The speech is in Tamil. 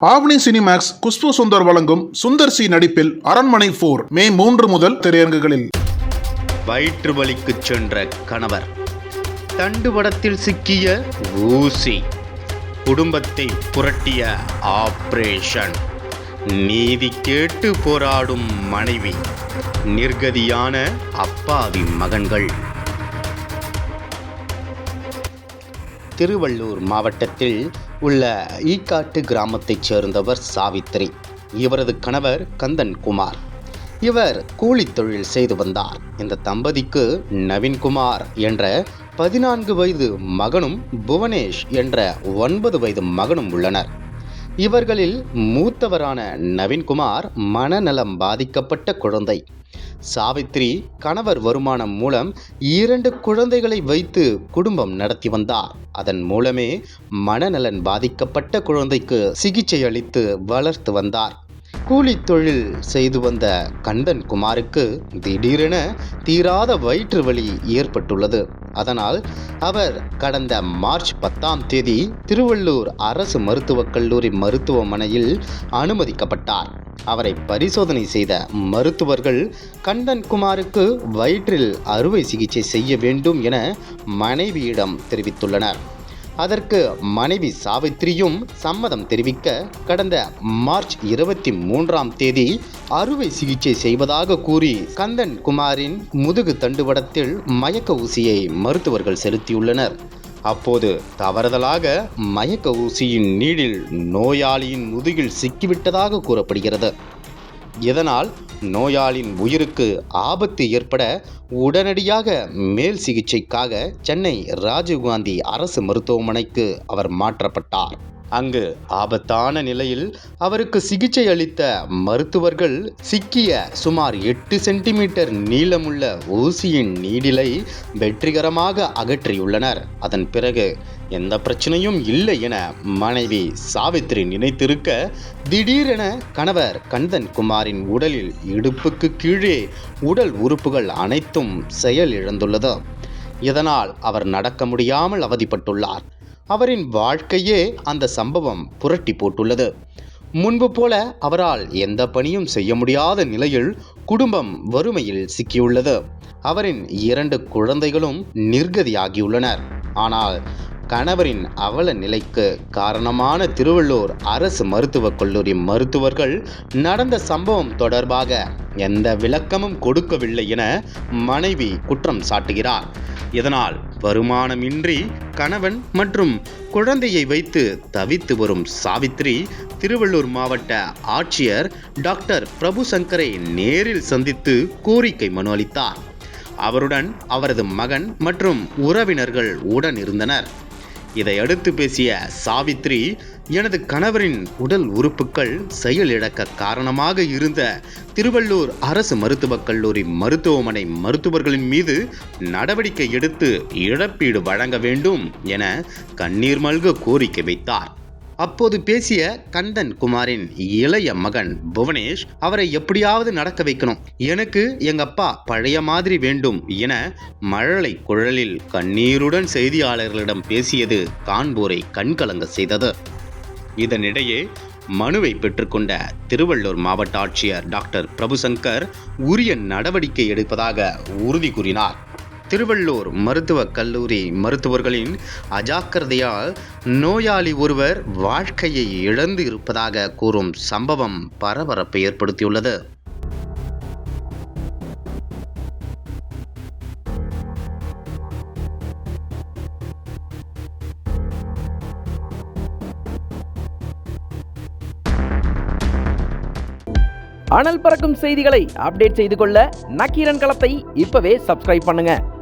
ஆவணி சினிமேக்ஸ் குஷ்பு சுந்தர் வழங்கும் சுந்தர் சி நடிப்பில் அரண்மனை போர் மே மூன்று முதல் திரையரங்குகளில். வயிற்று வலிக்கு சென்ற கணவர். தண்டுவடத்தில் சிக்கிய ஊசி. குடும்பத்தை புரட்டிய ஆப்ரேஷன். நீதி கேட்டு போராடும் மனைவி. நிர்கதியான அப்பாவி மகன்கள். திருவள்ளூர் மாவட்டத்தில் உள்ள ஈக்காட்டு கிராமத்தைச் சேர்ந்தவர் சாவித்திரி. இவரது கணவர் கந்தன் குமார் இவர் கூலி தொழில் செய்து வந்தார். இந்த தம்பதிக்கு நவீன்குமார் என்ற பதினான்கு வயது மகனும் புவனேஷ் என்ற ஒன்பது வயது மகனும் உள்ளனர். இவர்களில் மூத்தவரான நவீன்குமார் மனநலம் பாதிக்கப்பட்ட குழந்தை. சாவித்ரி கணவர் வருமானம் மூலம் இரண்டு குழந்தைகளை வைத்து குடும்பம் நடத்தி வந்தார். அதன் மூலமே மனநலன் பாதிக்கப்பட்ட குழந்தைக்கு சிகிச்சை அளித்து வளர்த்து வந்தார். கூலி தொழில் செய்து வந்த கந்தன் குமாருக்கு திடீரென தீராத வயிற்று வலி ஏற்பட்டுள்ளது. அதனால் அவர் கடந்த மார்ச் பத்தாம் தேதி திருவள்ளூர் அரசு மருத்துவக் கல்லூரி மருத்துவமனையில் அனுமதிக்கப்பட்டார். அவரை பரிசோதனை செய்த மருத்துவர்கள் கந்தன்குமாருக்கு வயிற்றில் அறுவை சிகிச்சை செய்ய வேண்டும் என மனைவியிடம் தெரிவித்துள்ளனர். அதற்கு மனைவி சாவித்திரியும் சம்மதம் தெரிவிக்க கடந்த மார்ச் இருபத்தி மூன்றாம் தேதி அறுவை சிகிச்சை செய்வதாக கூறி கந்தன் குமாரின் முதுகு தண்டுவடத்தில் மயக்க ஊசியை மருத்துவர்கள் செலுத்தியுள்ளனர். அப்போது தவறுதலாக மயக்க ஊசியின் நீடில் நோயாளியின் முதுகில் சிக்கிவிட்டதாக கூறப்படுகிறது. இதனால் நோயாளின் உயிருக்கு ஆபத்து ஏற்பட உடனடியாக மேல் சிகிச்சைக்காக சென்னை ராஜீவ்காந்தி அரசு மருத்துவமனைக்கு அவர் மாற்றப்பட்டார். அங்கு ஆபத்தான நிலையில் அவருக்கு சிகிச்சை அளித்த மருத்துவர்கள் சிக்கிய சுமார் எட்டு சென்டிமீட்டர் நீளமுள்ள ஊசியின் நீடிலை வெற்றிகரமாக அகற்றியுள்ளனர். அதன் பிறகு எந்த பிரச்சனையும் இல்லை என மனைவி சாவித்திரி நினைத்திருக்க திடீரென கணவர் கந்தன் குமாரின் உடலில் இடுப்புக்கு கீழே உடல் உறுப்புகள் அனைத்தும் செயல் இழந்துள்ளது. இதனால் அவர் நடக்க முடியாமல் அவதிப்பட்டுள்ளார். அவரின் வாழ்க்கையே அந்த சம்பவம் புரட்டி போட்டுள்ளது. முன்பு போல அவரால் எந்த பணியும் செய்ய முடியாத நிலையில் குடும்பம் வறுமையில் சிக்கியுள்ளது. அவரின் இரண்டு குழந்தைகளும் நிர்கதியாகியுள்ளனர். ஆனால் கணவரின் அவல நிலைக்கு காரணமான திருவள்ளூர் அரசு மருத்துவக் கல்லூரி மருத்துவர்கள் நடந்த சம்பவம் தொடர்பாக எந்த விளக்கமும் கொடுக்கவில்லை என மனைவி குற்றம் சாட்டுகிறார். இதனால் வருமானமின்றி கணவன் மற்றும் குழந்தையை வைத்து தவித்து வரும் சாவித்ரி திருவள்ளூர் மாவட்ட ஆட்சியர் டாக்டர் பிரபு சங்கரை நேரில் சந்தித்து கோரிக்கை மனு அளித்தார். அவருடன் அவரது மகன் மற்றும் உறவினர்கள் உடன் இருந்தனர். இதையடுத்து பேசிய சாவித்ரி எனது கணவரின் உடல் உறுப்புகள் செயலிழக்க காரணமாக இருந்த திருவள்ளூர் அரசு மருத்துவக் கல்லூரி மருத்துவமனை மருத்துவர்களின் மீது நடவடிக்கை எடுத்து இழப்பீடு வழங்க வேண்டும் என கண்ணீர் மல்க கோரிக்கை வைத்தார். அப்போது பேசிய கந்தன் குமாரின் இளைய மகன் புவனேஷ் அவரை எப்படியாவது நடக்க வைக்கணும். எனக்கு எங்க அப்பா பழைய மாதிரி வேண்டும் என மழலை குழலில் கண்ணீருடன் செய்தியாளர்களிடம் பேசியது கான்பூரை கண்கலங்க செய்தது. இதனிடையே மனுவை பெற்றுக்கொண்ட திருவள்ளூர் மாவட்ட ஆட்சியர் டாக்டர் பிரபுசங்கர் உரிய நடவடிக்கை எடுப்பதாக உறுதி கூறினார். திருவள்ளூர் மருத்துவக் கல்லூரி மருத்துவர்களின் அஜாக்கிரதையால் நோயாளி ஒருவர் வாழ்க்கையை இழந்து இருப்பதாக கூறும் சம்பவம் பரபரப்பை ஏற்படுத்தியுள்ளது. அனல் பறக்கும் செய்திகளை அப்டேட் செய்து கொள்ள நக்கீரன் களத்தை இப்பவே சப்ஸ்கிரைப் பண்ணுங்க.